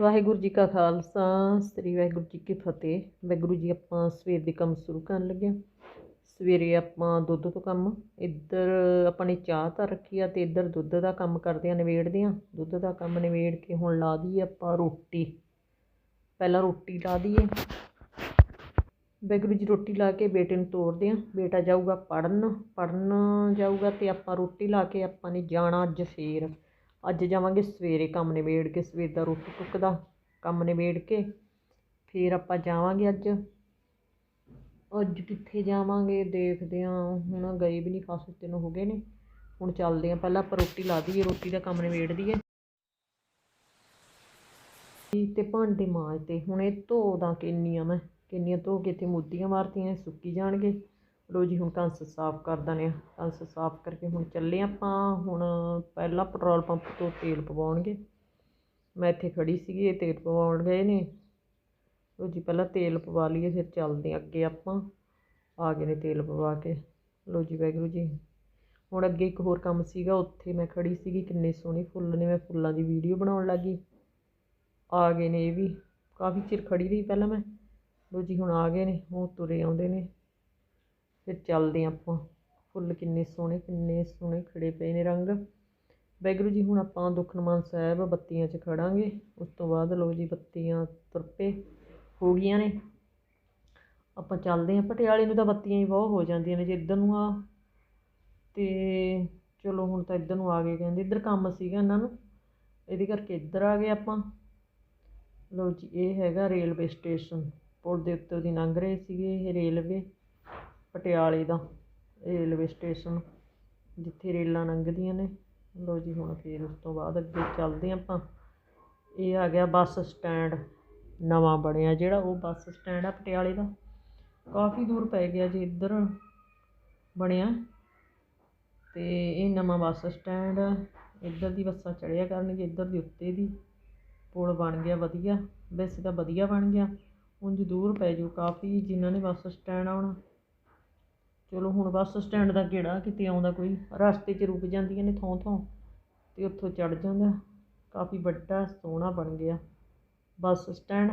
ਵਾਹਿਗੁਰੂ ਜੀ ਕਾ ਖਾਲਸਾ, ਸ੍ਰੀ ਵਾਹਿਗੁਰੂ ਜੀ ਕੀ ਫਤਿਹ। ਵਾਹਿਗੁਰੂ ਜੀ ਆਪਾਂ ਸਵੇਰ ਦੇ ਕੰਮ ਸ਼ੁਰੂ ਕਰਨ ਲੱਗੇ ਹਾਂ। ਸਵੇਰੇ ਆਪਾਂ ਦੁੱਧ ਤੋਂ ਕੰਮ, ਇੱਧਰ ਆਪਾਂ ਨੇ ਚਾਹ ਤਾਂ ਰੱਖੀ ਆ ਤੇ ਇੱਧਰ ਦੁੱਧ ਦਾ ਕੰਮ ਕਰਦੇ ਆ, ਨਿਬੇੜਦੇ ਆ। ਦੁੱਧ ਦਾ ਕੰਮ ਨਿਬੇੜ ਕੇ ਹੁਣ ਲਾ ਦਈਏ ਆਪਾਂ ਰੋਟੀ। ਪਹਿਲਾਂ ਰੋਟੀ ਲਾ ਦਈਏ। ਵਾਹਿਗੁਰੂ ਜੀ ਰੋਟੀ ਲਾ ਕੇ ਬੇਟੇ ਨੂੰ ਤੋਰਦੇ ਆ। ਬੇਟਾ ਜਾਊਗਾ ਪੜਨ ਪੜਨ ਜਾਊਗਾ ਤੇ ਆਪਾਂ ਰੋਟੀ ਲਾ ਕੇ ਆਪਾਂ ਨੇ ਜਾਣਾ ਅੱਜ ਫੇਰ। ਅੱਜ ਜਾਵਾਂਗੇ ਸਵੇਰੇ ਕੰਮ ਨਿਬੇੜ ਕੇ, ਸਵੇਰ ਦਾ ਰੋਟੀ ਟੁੱਕ ਦਾ ਕੰਮ ਨਿਬੇੜ ਕੇ, ਫਿਰ ਆਪਾਂ ਜਾਵਾਂਗੇ ਅੱਜ। ਅੱਜ ਕਿੱਥੇ ਜਾਵਾਂਗੇ ਦੇਖਦੇ ਹਾਂ। ਹੁਣ ਗਏ ਵੀ ਨਹੀਂ ਖਾਸੇ ਦਿਨ ਹੋ ਗਏ ਨੇ। ਹੁਣ ਚੱਲਦੇ ਹਾਂ। ਪਹਿਲਾਂ ਆਪਾਂ ਰੋਟੀ ਲਾ ਦਈਏ, ਰੋਟੀ ਦਾ ਕੰਮ ਨਿਬੇੜ ਦਈਏ। ਤੇ ਭਾਂਡੇ ਮਾਂਜਦੇ। ਹੁਣ ਇਹ ਧੋ ਦਾ ਕਿੰਨੀਆਂ ਮੈਂ। ਕਿੰਨੀਆਂ ਧੋ ਕੇ ਇੱਥੇ ਮੁੱਦੀਆਂ ਮਾਰਤੀਆਂ ਸੁੱਕੀ ਜਾਣਗੇ। ਲੋ ਜੀ, ਹੁਣ ਕੰਸ ਸਾਫ਼ ਕਰ ਦਨੇ ਆ। ਕੰਸ ਸਾਫ਼ ਕਰਕੇ ਹੁਣ ਚੱਲੇ ਆਪਾਂ। ਹੁਣ ਪਹਿਲਾਂ ਪੈਟਰੋਲ ਪੰਪ ਤੋਂ ਤੇਲ ਪਵਾਉਣਗੇ। ਮੈਂ ਇੱਥੇ ਖੜੀ ਸੀਗੀ, ਇਹ ਤੇਲ ਪਵਾਉਣ ਗਏ ਨੇ। ਲੋ ਜੀ, ਪਹਿਲਾਂ ਤੇਲ ਪਵਾ ਲਈਏ, ਫਿਰ ਚੱਲਦੇ ਅੱਗੇ ਆਪਾਂ। ਆ ਗਏ ਨੇ ਤੇਲ ਪਵਾ ਕੇ। ਲੋ ਜੀ, ਵਾਹਿਗੁਰੂ ਜੀ। ਹੁਣ ਅੱਗੇ ਇੱਕ ਹੋਰ ਕੰਮ ਸੀਗਾ, ਉੱਥੇ ਮੈਂ ਖੜੀ ਸੀਗੀ, ਕਿੰਨੇ ਸੋਹਣੇ ਫੁੱਲ ਨੇ। ਮੈਂ ਫੁੱਲਾਂ ਦੀ ਵੀਡੀਓ ਬਣਾਉਣ ਲੱਗੀ। ਆ ਗਏ ਨੇ ਇਹ ਵੀ। ਕਾਫੀ ਚਿਰ ਖੜੀ ਰਹੀ ਪਹਿਲਾਂ ਮੈਂ। ਲੋ ਜੀ, ਹੁਣ ਆ ਗਏ ਨੇ ਉਹ ਤੁਰੇ ਆਉਂਦੇ ਨੇ। ਫਿਰ ਚੱਲਦੇ ਹਾਂ ਆਪਾਂ। ਫੁੱਲ ਕਿੰਨੇ ਸੋਹਣੇ ਕਿੰਨੇ ਸੋਹਣੇ ਖੜੇ ਪਏ ਨੇ ਰੰਗ। ਵਾਹਿਗੁਰੂ ਜੀ, ਹੁਣ ਆਪਾਂ ਦੁਖਨਮਾਨ ਸਾਹਿਬ ਬੱਤੀਆਂ 'ਚ ਖੜਾਂਗੇ। ਉਸ ਤੋਂ ਬਾਅਦ ਲੋ ਜੀ ਬੱਤੀਆਂ ਤੁਰਪੇ ਹੋ ਗਈਆਂ ਨੇ। ਆਪਾਂ ਚੱਲਦੇ ਹਾਂ ਪਟਿਆਲੇ ਨੂੰ ਤਾਂ ਬੱਤੀਆਂ ਹੀ ਬਹੁਤ ਹੋ ਜਾਂਦੀਆਂ ਨੇ ਜੇ ਇੱਧਰ ਨੂੰ ਆ। ਤੇ ਚਲੋ ਹੁਣ ਤਾਂ ਇੱਧਰ ਨੂੰ ਆ ਗਏ ਕਹਿੰਦੇ, ਇੱਧਰ ਕੰਮ ਸੀਗਾ ਇਹਨਾਂ ਨੂੰ। ਇਹਦੇ ਕਰਕੇ ਇੱਧਰ ਆ ਗਏ ਆਪਾਂ। ਲੋ ਜੀ, ਇਹ ਹੈਗਾ ਰੇਲਵੇ ਸਟੇਸ਼ਨ। ਪੁਲ ਦੇ ਉੱਤੇ ਦੀ ਲੰਘ ਰਹੇ ਸੀਗੇ ਇਹ ਰੇਲਵੇ। ਪਟਿਆਲੇ ਦਾ, ਰੇਲਵੇ ਸਟੇਸ਼ਨ, ਜਿੱਥੇ ਰੇਲਾਂ ਲੰਘਦੀਆਂ ਨੇ। ਲਓ ਜੀ, ਹੁਣ ਫਿਰ ਉਸ ਤੋਂ ਬਾਅਦ ਅੱਗੇ ਚੱਲਦੇ ਹਾਂ ਆਪਾਂ। ਇਹ ਆ ਗਿਆ ਬੱਸ ਸਟੈਂਡ, ਨਵਾਂ ਬਣਿਆ। ਜਿਹੜਾ ਉਹ ਬੱਸ ਸਟੈਂਡ ਆ ਪਟਿਆਲੇ ਦਾ, ਕਾਫੀ ਦੂਰ ਪੈ ਗਿਆ ਜੀ, ਇੱਧਰ ਬਣਿਆ। ਤੇ ਇਹ ਨਵਾਂ ਬੱਸ ਸਟੈਂਡ ਆ। ਇੱਧਰ ਦੀ ਬੱਸਾਂ ਚੜਿਆ ਕਰਨਗੇ, ਇੱਧਰ ਦੀ ਉੱਤੇ ਦੀ। ਪੁਲ ਬਣ ਗਿਆ ਵਧੀਆ। ਵੈਸੇ ਤਾਂ ਵਧੀਆ ਬਣ ਗਿਆ। ਉਂਝ ਦੂਰ ਪੈ ਜਾਊ ਕਾਫੀ, ਜਿਨ੍ਹਾਂ ਨੇ ਬੱਸ ਸਟੈਂਡ ਆਉਣਾ। ਚਲੋ ਹੁਣ ਬੱਸ ਸਟੈਂਡ ਦਾ ਕਿਹੜਾ ਕਿਤੇ ਆਉਂਦਾ ਕੋਈ ਰਸਤੇ 'ਚ ਰੁਕ ਜਾਂਦੀਆਂ ਨੇ ਥੋਂ ਥੋਂ ਅਤੇ ਉੱਥੋਂ ਚੜ੍ਹ ਜਾਂਦਾ। ਕਾਫੀ ਵੱਡਾ ਸੋਹਣਾ ਬਣ ਗਿਆ ਬੱਸ ਸਟੈਂਡ।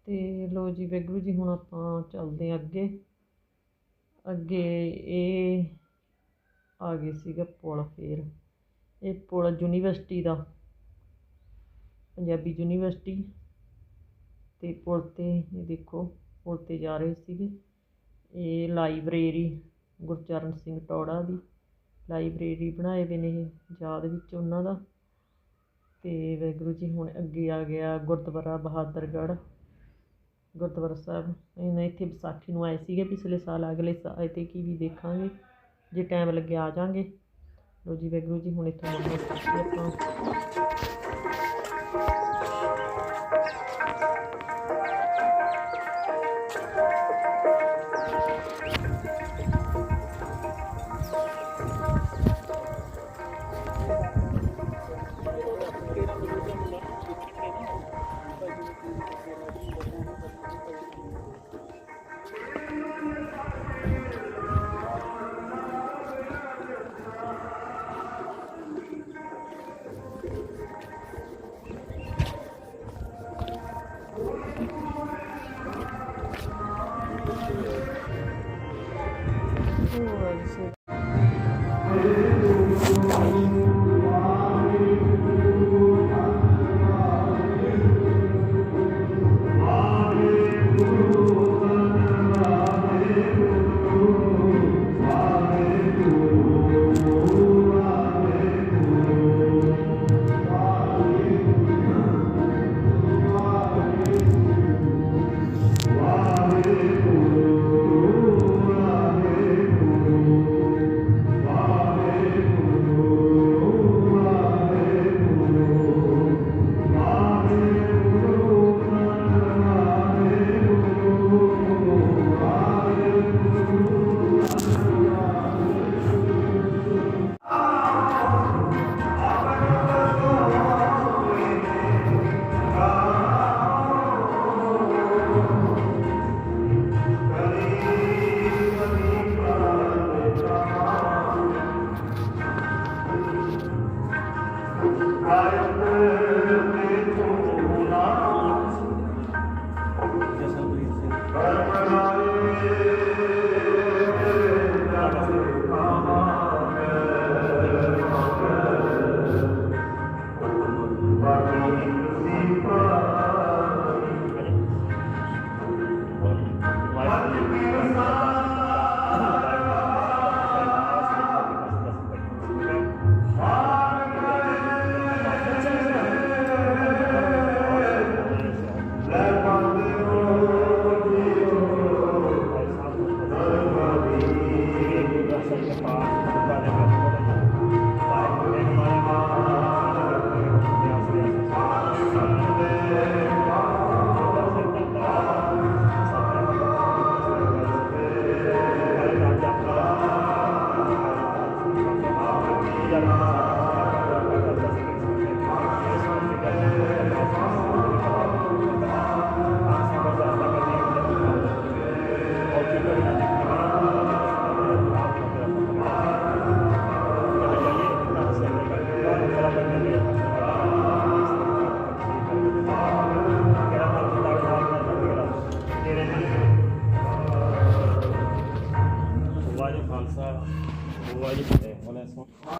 ਅਤੇ ਲਓ ਜੀ ਵਾਹਿਗੁਰੂ ਜੀ, ਹੁਣ ਆਪਾਂ ਚੱਲਦੇ ਹਾਂ ਅੱਗੇ। ਅੱਗੇ ਇਹ ਆ ਗਏ ਸੀਗਾ ਪੁਲ ਫੇਰ। ਇਹ ਪੁਲ ਯੂਨੀਵਰਸਿਟੀ ਦਾ, ਪੰਜਾਬੀ ਯੂਨੀਵਰਸਿਟੀ। ਅਤੇ ਪੁਲ ਤੇ, ਇਹ ਦੇਖੋ, ਪੁਲ ਤੇ ਜਾ ਰਹੇ ਸੀਗੇ। ਇਹ ਲਾਈਬ੍ਰੇਰੀ ਗੁਰਚਰਨ ਸਿੰਘ ਟੌੜਾ ਦੀ ਲਾਈਬ੍ਰੇਰੀ ਬਣਾਏ ਵੇ ਨੇ ਇਹ ਯਾਦ ਵਿੱਚ ਉਹਨਾਂ ਦਾ। ਅਤੇ ਵਾਹਿਗੁਰੂ ਜੀ ਹੁਣ ਅੱਗੇ ਆ ਗਿਆ ਗੁਰਦੁਆਰਾ ਬਹਾਦਰਗੜ੍ਹ। ਗੁਰਦੁਆਰਾ ਸਾਹਿਬ, ਇਹਨਾਂ ਇੱਥੇ ਵਿਸਾਖੀ ਨੂੰ ਆਏ ਸੀਗੇ ਪਿਛਲੇ ਸਾਲ, ਅਗਲੇ ਸਾਲ ਤੇ ਕੀ ਵੀ ਦੇਖਾਂਗੇ, ਜੇ ਟਾਈਮ ਲੱਗਿਆ ਆ ਜਾਾਂਗੇ। ਲੋ ਜੀ ਵਾਹਿਗੁਰੂ ਜੀ ਹੁਣ ਇੱਥੋਂ ਮੁੜਦੇ ਆਪਾਂ Oh, I see. ਵਾਹਿਗੁਰੂ ਫਤਿਹ ਬੋਲੇ ਸੋ ਸੋਹਣ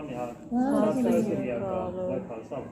ਨਿਹਾਲ ਸਤਿ ਸ੍ਰੀ ਅਕਾਲ ਖਾਲਸਾ